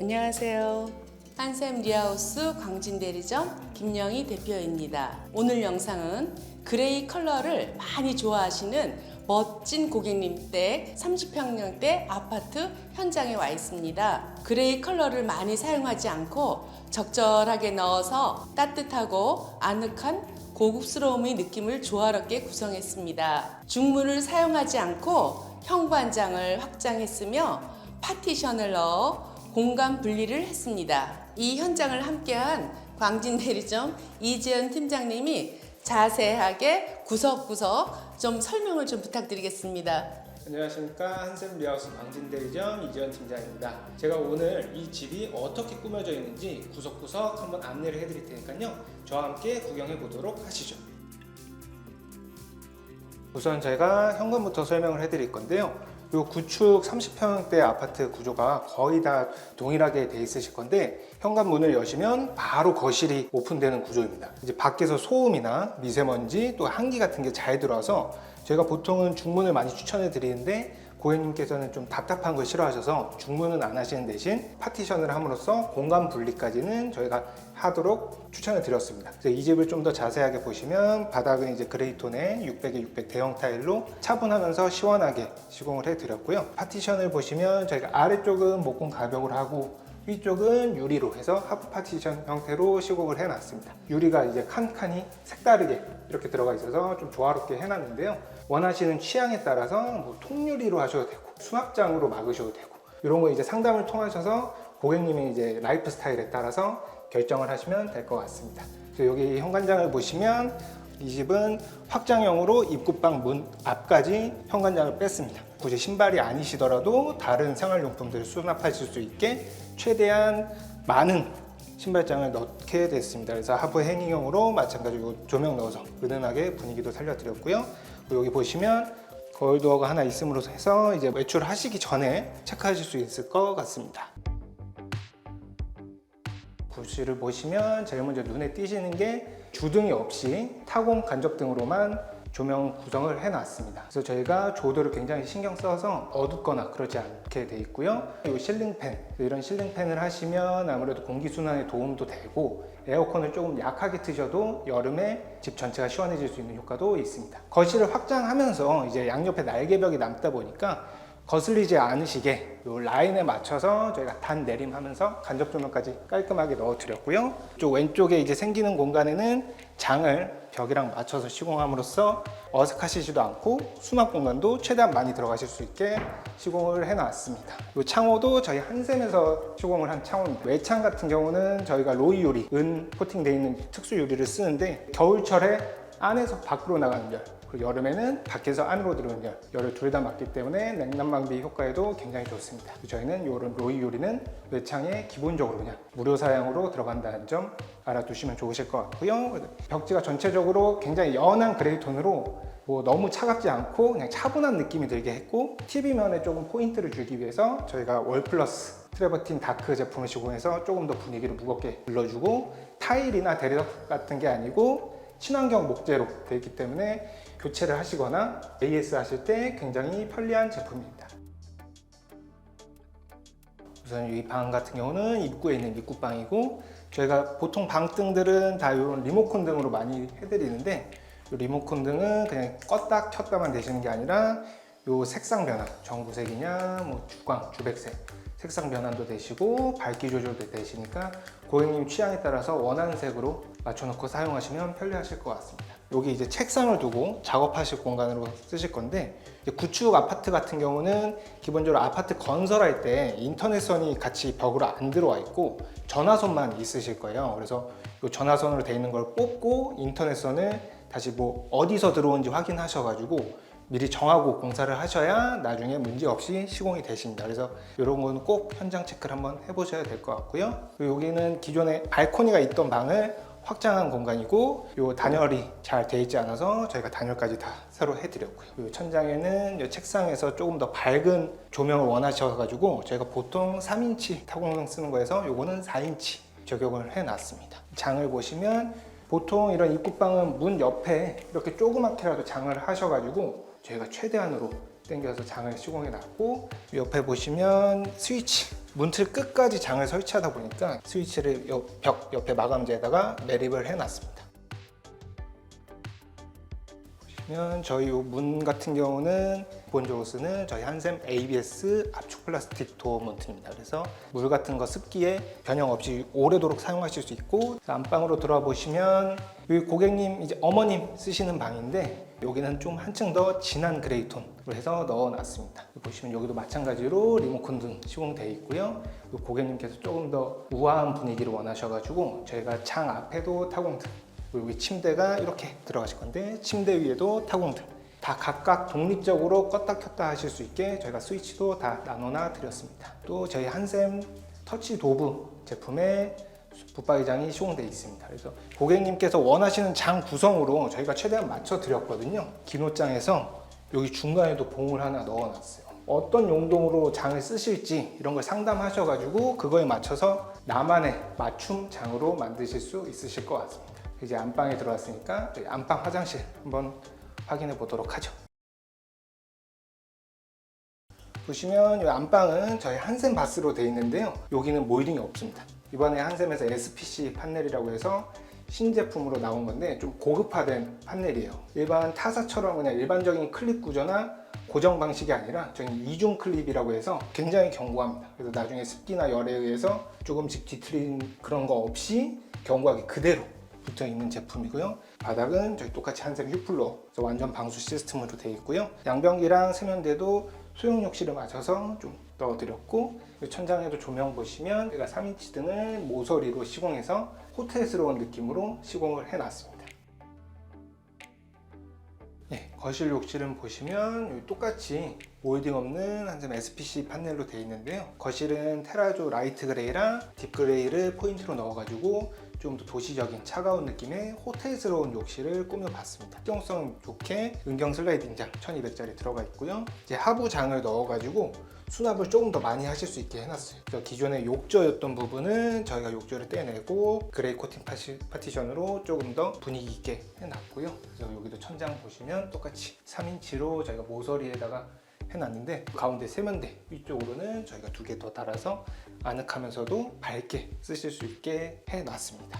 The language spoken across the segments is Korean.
안녕하세요. 한샘 리하우스 광진 대리점 김영희 대표입니다. 오늘 영상은 그레이 컬러를 많이 좋아하시는 멋진 고객님 댁 30평형대 아파트 현장에 와 있습니다. 그레이 컬러를 많이 사용하지 않고 적절하게 넣어서 따뜻하고 아늑한 고급스러움의 느낌을 조화롭게 구성했습니다. 중문을 사용하지 않고 현관장을 확장했으며 파티션을 넣어 공간 분리를 했습니다. 이 현장을 함께한 광진 대리점 이재현 팀장님이 자세하게 구석구석 좀 설명을 좀 부탁드리겠습니다. 안녕하십니까 한샘 리하우스 광진 대리점 이재현 팀장입니다. 제가 오늘 이 집이 어떻게 꾸며져 있는지 구석구석 한번 안내를 해드릴 테니까요. 저와 함께 구경해 보도록 하시죠. 우선 제가 현관부터 설명을 해드릴 건데요. 이 구축 30평대 아파트 구조가 거의 다 동일하게 돼 있으실 건데 현관문을 여시면 바로 거실이 오픈되는 구조입니다. 이제 밖에서 소음이나 미세먼지 또 한기 같은 게 잘 들어와서 저희가 보통은 중문을 많이 추천해 드리는데 고객님께서는 좀 답답한 걸 싫어하셔서 중문은 안 하시는 대신 파티션을 함으로써 공간 분리까지는 저희가 하도록 추천을 드렸습니다. 이 집을 좀 더 자세하게 보시면 바닥은 이제 그레이톤의 600에 600 대형 타일로 차분하면서 시원하게 시공을 해드렸고요. 파티션을 보시면 저희가 아래쪽은 목공 가벽을 하고 위쪽은 유리로 해서 하프 파티션 형태로 시공을 해놨습니다. 유리가 이제 칸칸이 색다르게 이렇게 들어가 있어서 좀 조화롭게 해놨는데요. 원하시는 취향에 따라서 뭐 통유리로 하셔도 되고 수납장으로 막으셔도 되고 이런 거 이제 상담을 통하셔서 고객님의 이제 라이프 스타일에 따라서 결정을 하시면 될 것 같습니다. 여기 현관장을 보시면 이 집은 확장형으로 입구방 문 앞까지 현관장을 뺐습니다. 굳이 신발이 아니시더라도 다른 생활용품들을 수납하실 수 있게 최대한 많은 신발장을 넣게 됐습니다. 그래서 하부 행잉형으로 마찬가지로 조명 넣어서 은은하게 분위기도 살려드렸고요. 여기 보시면 거울 도어가 하나 있음으로 해서 이제 외출하시기 전에 체크하실 수 있을 것 같습니다. 구실을 보시면 제일 먼저 눈에 띄시는 게 주등이 없이 타공 간접등으로만 조명 구성을 해놨습니다. 그래서 저희가 조도를 굉장히 신경 써서 어둡거나 그러지 않게 돼 있고요. 이 실링팬 이런 실링팬을 하시면 아무래도 공기 순환에 도움도 되고 에어컨을 조금 약하게 트셔도 여름에 집 전체가 시원해질 수 있는 효과도 있습니다. 거실을 확장하면서 이제 양옆에 날개벽이 남다 보니까 거슬리지 않으시게 이 라인에 맞춰서 저희가 단 내림하면서 간접 조명까지 깔끔하게 넣어드렸고요. 쪽 왼쪽에 이제 생기는 공간에는 장을 벽이랑 맞춰서 시공함으로써 어색하시지도 않고 수납 공간도 최대한 많이 들어가실 수 있게 시공을 해놨습니다. 이 창호도 저희 한샘에서 시공을 한 창호입니다. 외창 같은 경우는 저희가 로이 유리, 은 코팅되어 있는 특수 유리를 쓰는데 겨울철에 안에서 밖으로 나가는 열, 그리고 여름에는 밖에서 안으로 들어오는 열, 열을 둘 다 막기 때문에 냉난 방비 효과에도 굉장히 좋습니다. 저희는 이런 로이 요리는 외창에 기본적으로 그냥 무료 사양으로 들어간다는 점 알아두시면 좋으실 것 같고요. 벽지가 전체적으로 굉장히 연한 그레이 톤으로 뭐 너무 차갑지 않고 그냥 차분한 느낌이 들게 했고 TV면에 조금 포인트를 주기 위해서 저희가 월플러스 트레버틴 다크 제품을 시공해서 조금 더 분위기를 무겁게 불러주고 타일이나 대리석 같은 게 아니고 친환경 목재로 되어 있기 때문에 교체를 하시거나 AS 하실 때 굉장히 편리한 제품입니다. 우선 이 방 같은 경우는 입구에 있는 입구방이고 저희가 보통 방등들은 다 이런 리모컨 등으로 많이 해드리는데 이 리모컨 등은 그냥 껐다 켰다만 되시는 게 아니라 요 색상 변환, 전구색이냐, 뭐 주광, 주백색 색상 변환도 되시고 밝기 조절도 되시니까 고객님 취향에 따라서 원하는 색으로 맞춰놓고 사용하시면 편리하실 것 같습니다. 여기 이제 책상을 두고 작업하실 공간으로 쓰실 건데 구축 아파트 같은 경우는 기본적으로 아파트 건설할 때 인터넷선이 같이 벽으로 안 들어와 있고 전화선만 있으실 거예요. 그래서 이 전화선으로 되어 있는 걸 뽑고 인터넷선을 다시 뭐 어디서 들어온지 확인하셔가지고 미리 정하고 공사를 하셔야 나중에 문제 없이 시공이 되십니다. 그래서 이런 거는 꼭 현장 체크를 한번 해보셔야 될 것 같고요. 여기는 기존에 발코니가 있던 방을 확장한 공간이고 요 단열이 잘 돼 있지 않아서 저희가 단열까지 다 새로 해드렸고요. 요 천장에는 요 책상에서 조금 더 밝은 조명을 원하셔가지고 저희가 보통 3인치 타공성 쓰는 거에서 요거는 4인치 적용을 해놨습니다. 장을 보시면 보통 이런 입구방은 문 옆에 이렇게 조그맣게라도 장을 하셔가지고 저희가 최대한으로 당겨서 장을 시공해 놨고 옆에 보시면 스위치 문틀 끝까지 장을 설치하다 보니까 스위치를 요 벽 옆에 마감재에다가 매립을 해놨습니다. 보시면 저희 요문 같은 경우는 기본적으로 쓰는 저희 한샘 ABS 압축 플라스틱 도어 문틀입니다. 그래서 물 같은 거 습기에 변형 없이 오래도록 사용하실 수 있고 안방으로 들어와 보시면 여기 고객님 이제 어머님 쓰시는 방인데 여기는 좀 한층 더 진한 그레이 톤으로 해서 넣어놨습니다. 보시면 여기도 마찬가지로 리모컨 등 시공되어 있고요. 그 고객님께서 조금 더 우아한 분위기를 원하셔가지고 저희가 창 앞에도 타공등 그리고 여기 침대가 이렇게 들어가실 건데 침대 위에도 타공등 다 각각 독립적으로 껐다 켰다 하실 수 있게 저희가 스위치도 다 나눠놔 드렸습니다. 또 저희 한샘 터치 도브 제품에 붙박이장이 시공되어 있습니다. 그래서 고객님께서 원하시는 장 구성으로 저희가 최대한 맞춰 드렸거든요. 기노장에서 여기 중간에도 봉을 하나 넣어놨어요. 어떤 용도로 장을 쓰실지 이런 걸 상담하셔가지고 그거에 맞춰서 나만의 맞춤 장으로 만드실 수 있으실 것 같습니다. 이제 안방에 들어왔으니까 안방 화장실 한번 확인해 보도록 하죠. 보시면 이 안방은 저희 한샘 바스로 되어 있는데요. 여기는 모이링이 없습니다. 이번에 한샘에서 SPC 판넬이라고 해서 신제품으로 나온 건데 좀 고급화된 판넬이에요. 일반 타사처럼 그냥 일반적인 클립 구조나 고정 방식이 아니라 저희는 이중 클립이라고 해서 굉장히 견고합니다. 그래서 나중에 습기나 열에 의해서 조금씩 뒤틀린 그런 거 없이 견고하게 그대로 붙어 있는 제품이고요. 바닥은 저희 똑같이 한샘 휴플로 완전 방수 시스템으로 되어 있고요. 양변기랑 세면대도 소형 욕실을 맞춰서 좀 넣어드렸고 이 천장에도 조명 보시면 제가 3인치 등을 모서리로 시공해서 호텔스러운 느낌으로 시공을 해놨습니다. 예, 거실 욕실은 보시면 똑같이 몰딩 없는 한샘 SPC 판넬로 되어 있는데요. 거실은 테라조 라이트 그레이랑 딥 그레이를 포인트로 넣어가지고 좀 더 도시적인 차가운 느낌의 호텔스러운 욕실을 꾸며봤습니다. 실용성 좋게 은경 슬라이딩장 1200짜리 들어가 있고요. 이제 하부장을 넣어가지고 수납을 조금 더 많이 하실 수 있게 해놨어요. 그래서 기존에 욕조였던 부분은 저희가 욕조를 떼내고 그레이 코팅 파시, 파티션으로 조금 더 분위기 있게 해놨고요. 그래서 여기도 천장 보시면 똑같이 3인치로 저희가 모서리에다가 해놨는데 가운데 세면대 위쪽으로는 저희가 두 개 더 달아서 아늑하면서도 밝게 쓰실 수 있게 해놨습니다.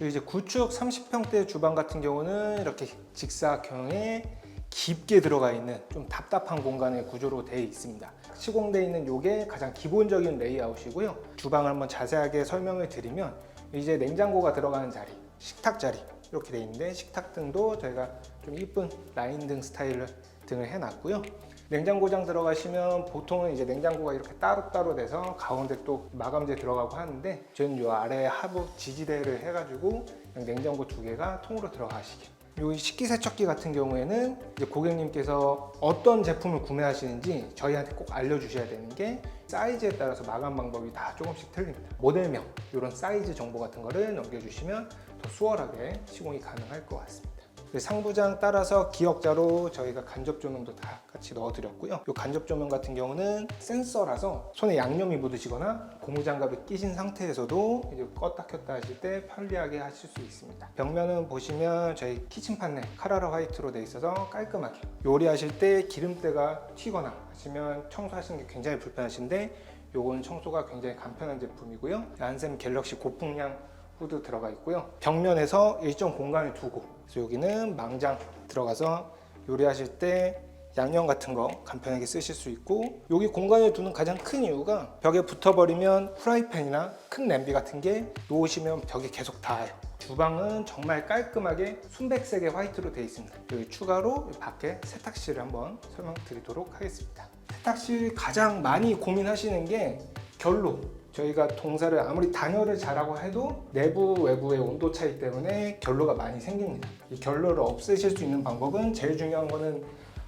이제 구축 30평대 주방 같은 경우는 이렇게 직사각형에 깊게 들어가 있는 좀 답답한 공간의 구조로 되어 있습니다. 시공되어 있는 이게 가장 기본적인 레이아웃이고요. 주방을 한번 자세하게 설명을 드리면 이제 냉장고가 들어가는 자리, 식탁 자리 이렇게 되어 있는데 식탁 등도 저희가 좀 이쁜 라인 등 스타일을 등을 해놨고요. 냉장고장 들어가시면 보통은 이제 냉장고가 이렇게 따로따로 돼서 가운데 또 마감재 들어가고 하는데 저희는 이 아래 하부 지지대를 해가지고 냉장고 두 개가 통으로 들어가시게 이 식기세척기 같은 경우에는 이제 고객님께서 어떤 제품을 구매하시는지 저희한테 꼭 알려주셔야 되는 게 사이즈에 따라서 마감 방법이 다 조금씩 틀립니다. 모델명 이런 사이즈 정보 같은 거를 넘겨주시면 더 수월하게 시공이 가능할 것 같습니다. 그 상부장 따라서 기역자로 저희가 간접 조명도 다 같이 넣어드렸고요. 이 간접 조명 같은 경우는 센서라서 손에 양념이 묻으시거나 고무장갑을 끼신 상태에서도 이제 껐다 켰다 하실 때 편리하게 하실 수 있습니다. 벽면은 보시면 저희 키친 판넬 카라라 화이트로 돼 있어서 깔끔하게 요리하실 때 기름때가 튀거나 하시면 청소하시는 게 굉장히 불편하신데 요건 청소가 굉장히 간편한 제품이고요. 안샘 갤럭시 고풍량 후드 들어가 있고요. 벽면에서 일정 공간을 두고 그래서 여기는 망장 들어가서 요리하실 때 양념 같은 거 간편하게 쓰실 수 있고 여기 공간을 두는 가장 큰 이유가 벽에 붙어버리면 프라이팬이나 큰 냄비 같은 게 놓으시면 벽에 계속 닿아요. 주방은 정말 깔끔하게 순백색의 화이트로 되어 있습니다. 여기 추가로 밖에 세탁실을 한번 설명드리도록 하겠습니다. 세탁실 가장 많이 고민하시는 게 결로 저희가 동사를 아무리 단열을 잘하고 해도 내부 외부의 온도 차이 때문에 결로가 많이 생깁니다. 이 결로를 없애실 수 있는 방법은 제일 중요한 거는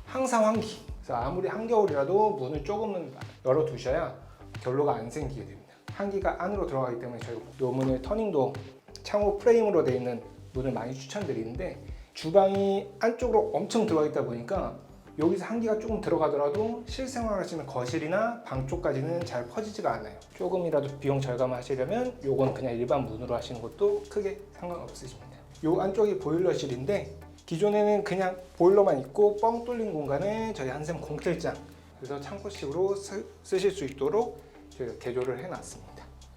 항상 환기. 그래서 아무리 한겨울이라도 문을 조금은 열어 두셔야 결로가 안 생기게 됩니다. 한기가 안으로 들어가기 때문에 저희 요 문을 터닝도 창호 프레임으로 되어 있는 문을 많이 추천드리는데 주방이 안쪽으로 엄청 들어가 있다 보니까 여기서 한기가 조금 들어가더라도 실생활 하시는 거실이나 방 쪽까지는 잘 퍼지지가 않아요. 조금이라도 비용 절감하시려면 요건 그냥 일반 문으로 하시는 것도 크게 상관없으십니다. 요 안쪽이 보일러실인데 기존에는 그냥 보일러만 있고 뻥 뚫린 공간에 저희 한샘 공틀장 그래서 창고식으로 쓰, 쓰실 수 있도록 저희가 개조를 해놨습니다.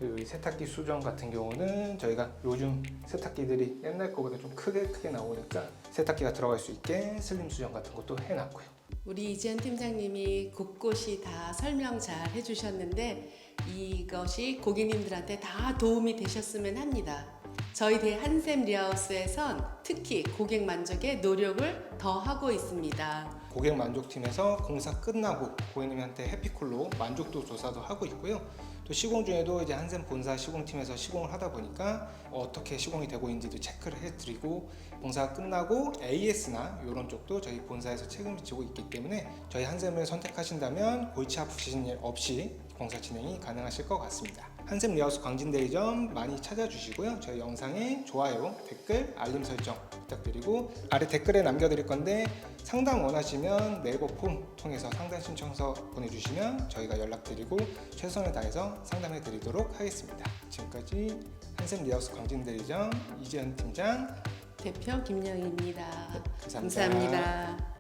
그리고 이 세탁기 수전 같은 경우는 저희가 요즘 세탁기들이 옛날 거보다 좀 크게 크게 나오니까 세탁기가 들어갈 수 있게 슬림 수전 같은 것도 해놨고요. 우리 이지연 팀장님이 곳곳이 다 설명 잘 해주셨는데 이것이 고객님들한테 다 도움이 되셨으면 합니다. 저희 대한샘 리하우스에선 특히 고객 만족에 노력을 더 하고 있습니다. 고객 만족팀에서 공사 끝나고 고객님한테 해피콜로 만족도 조사도 하고 있고요. 또 시공 중에도 이제 한샘 본사 시공팀에서 시공을 하다 보니까 어떻게 시공이 되고 있는지도 체크를 해드리고 공사가 끝나고 AS나 이런 쪽도 저희 본사에서 책임을 지고 있기 때문에 저희 한샘을 선택하신다면 골치 아프신 일 없이 공사 진행이 가능하실 것 같습니다. 한샘 리하우스 광진대리점 많이 찾아주시고요. 저희 영상에 좋아요, 댓글, 알림 설정 부탁드리고 아래 댓글에 남겨드릴 건데 상담 원하시면 네이버 폼 통해서 상담 신청서 보내주시면 저희가 연락드리고 최선을 다해서 상담해 드리도록 하겠습니다. 지금까지 한샘 리하우스 광진대리점 이재현 팀장 대표 김영희입니다. 감사합니다. 감사합니다.